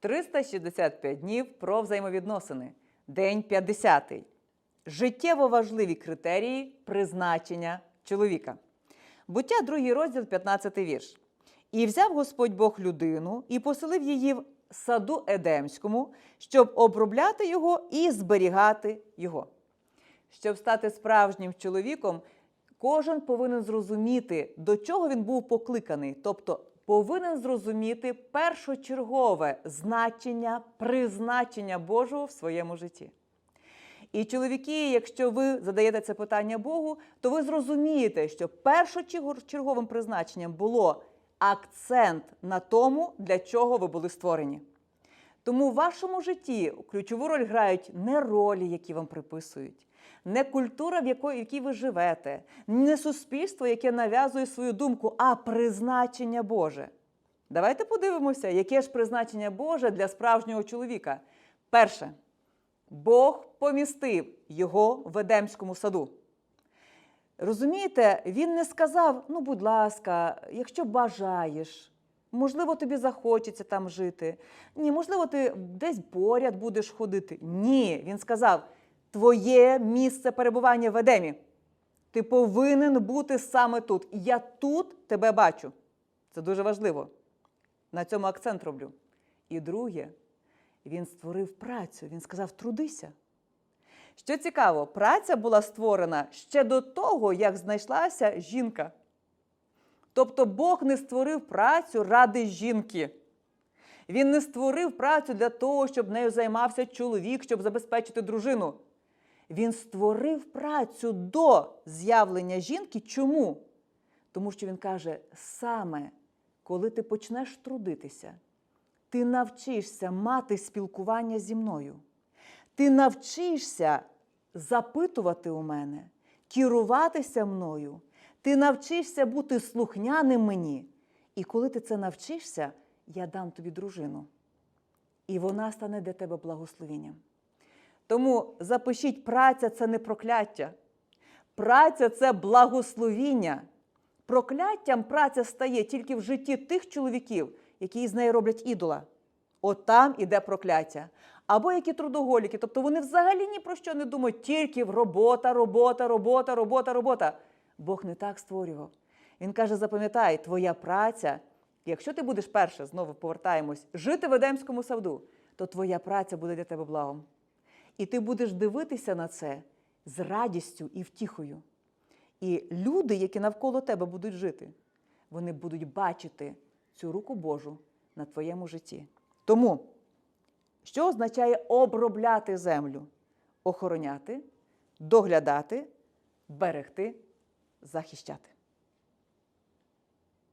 365 днів про взаємовідносини. День 50. Життєво важливі критерії призначення чоловіка. Буття, другий розділ, 15 вірш. І взяв Господь Бог людину і поселив її в саду Едемському, щоб обробляти його і зберігати його. Щоб стати справжнім чоловіком, кожен повинен зрозуміти, до чого він був покликаний, тобто повинен зрозуміти першочергове значення призначення Божого в своєму житті. І чоловіки, якщо ви задаєте це питання Богу, то ви зрозумієте, що першочерговим призначенням було акцент на тому, для чого ви були створені. Тому в вашому житті ключову роль грають не ролі, які вам приписують, не культура, в якої, якій ви живете, не суспільство, яке нав'язує свою думку, а призначення Боже. Давайте подивимося, яке ж призначення Боже для справжнього чоловіка. Перше, Бог помістив його в Едемському саду. Розумієте, він не сказав: ну, будь ласка, якщо бажаєш, можливо, тобі захочеться там жити. Ні, можливо, ти десь поряд будеш ходити. Ні, він сказав: твоє місце перебування в Едемі. Ти повинен бути саме тут. Я тут тебе бачу. Це дуже важливо. На цьому акцент роблю. І друге, він створив працю. Він сказав: трудися. Що цікаво, праця була створена ще до того, як знайшлася жінка. Тобто Бог не створив працю ради жінки. Він не створив працю для того, щоб нею займався чоловік, щоб забезпечити дружину. Він створив працю до з'явлення жінки. Чому? Тому що він каже: саме коли ти почнеш трудитися, ти навчишся мати спілкування зі мною. Ти навчишся запитувати у мене, керуватися мною. Ти навчишся бути слухняним мені. І коли ти це навчишся, я дам тобі дружину. І вона стане для тебе благословенням. Тому запишіть, праця це не прокляття. Праця це благословіння. Прокляттям праця стає тільки в житті тих чоловіків, які з нею роблять ідола. От там іде прокляття. Або які трудоголіки, тобто вони взагалі ні про що не думають, тільки в робота, робота, робота, робота, робота. Бог не так створював. Він каже: запам'ятай, твоя праця, якщо ти будеш перше, знову повертаємось, жити в Едемському саду, то твоя праця буде для тебе благом. І ти будеш дивитися на це з радістю і втіхою. І люди, які навколо тебе будуть жити, вони будуть бачити цю руку Божу на твоєму житті. Тому, що означає обробляти землю? Охороняти, доглядати, берегти, захищати.